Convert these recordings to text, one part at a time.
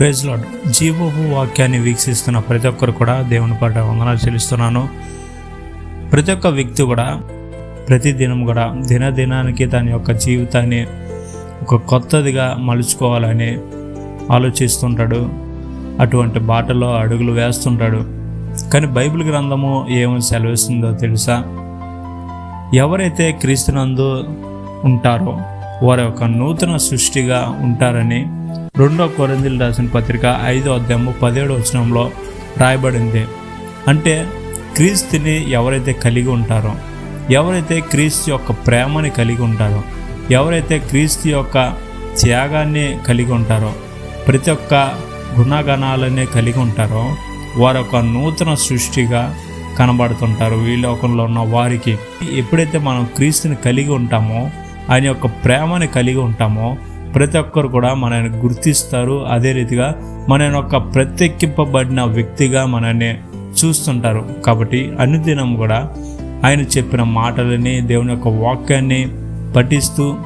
Praise lord జీవోపు వాక్యాన్ని వీక్షిస్తున్న ప్రతి ఒక్కరు కూడా దేవుని పాట వందనాలు చెల్లిస్తున్నాను. ప్రతి ఒక్క వ్యక్తి కూడా ప్రతిదినం కూడా దినదినానికి తన యొక్క జీవితాన్ని ఒక కొత్తదిగా మలుచుకోవాలని ఆలోచిస్తుంటాడు. అటువంటి బాటలో అడుగులు వేస్తుంటాడు. కానీ బైబిల్ గ్రంథము ఏమని సెలవిస్తుందో తెలుసా? ఎవరైతే క్రీస్తునందు ఉంటారో వారి యొక్క నూతన సృష్టిగా ఉంటారని రెండో కొరందీలు రాసిన పత్రిక ఐదో అధ్యాయము పదిహేడు వచనంలో రాయబడింది. అంటే క్రీస్తుని ఎవరైతే కలిగి ఉంటారో ఎవరైతే క్రీస్తు యొక్క ప్రేమని కలిగి ఉంటారో ఎవరైతే క్రీస్తు యొక్క త్యాగాన్ని కలిగి ఉంటారో ప్రతి ఒక్క గుణగణాలని కలిగి ఉంటారో వారు ఒక నూతన సృష్టిగా కనబడుతుంటారు ఈ లోకంలో ఉన్న వారికి. ఎప్పుడైతే మనం క్రీస్తుని కలిగి ఉంటామో ఆయన యొక్క ప్రేమని కలిగి ఉంటామో ప్రతి ఒక్కరు కూడా మనల్ని గుర్తిస్తారు. అదే రీతిగా మన యొక్క ప్రత్యేకింపబడిన వ్యక్తిగా మనల్ని చూస్తుంటారు. కాబట్టి అనుదినం కూడా ఆయన చెప్పిన మాటలని దేవుని యొక్క వాక్యాన్ని పఠిస్తూ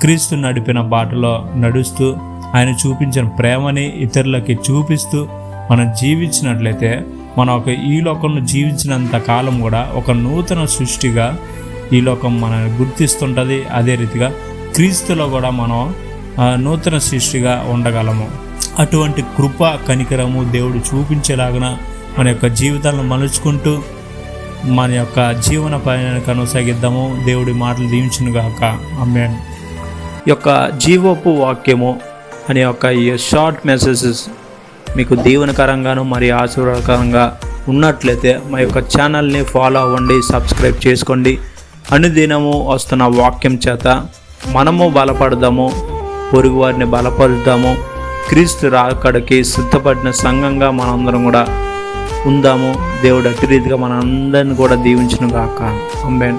క్రీస్తు నడిపిన బాటలో నడుస్తూ ఆయన చూపించిన ప్రేమని ఇతరులకి చూపిస్తూ మనం జీవించినట్లయితే మనం ఒక ఈ లోకంలో జీవించినంత కాలం కూడా ఒక నూతన సృష్టిగా ఈ లోకం మనల్ని గుర్తిస్తుంటుంది. అదే రీతిగా క్రీస్తులో కూడా మనం నూతన సృష్టిగా ఉండగలము. అటువంటి కృప కనికరము దేవుడు చూపించేలాగన మన యొక్క జీవితాలను మలుచుకుంటూ మన యొక్క జీవన పయనాన్ని కొనసాగిద్దాము. దేవుడి మాటలు దీవించును గాక. అమ్మేన్ యొక్క జీవోపు వాక్యము అనే యొక్క ఈ షార్ట్ మెసేజెస్ మీకు దీవనకరంగాను మరియు ఆశీర్వాదకరంగా ఉన్నట్లయితే మా యొక్క ఛానల్ని ఫాలో అవ్వండి సబ్స్క్రైబ్ చేసుకోండి. అనుదినము వస్తున్న వాక్యం చేత మనము బలపడదాము. పొరుగు వారిని బలపరుద్దాము. క్రీస్తు రాకడికి సిద్ధపడిన సంఘంగా మనందరం కూడా ఉందాము. దేవుడు అట్టి రీతిగా మనందరిని కూడా దీవించును గాక అంబేన్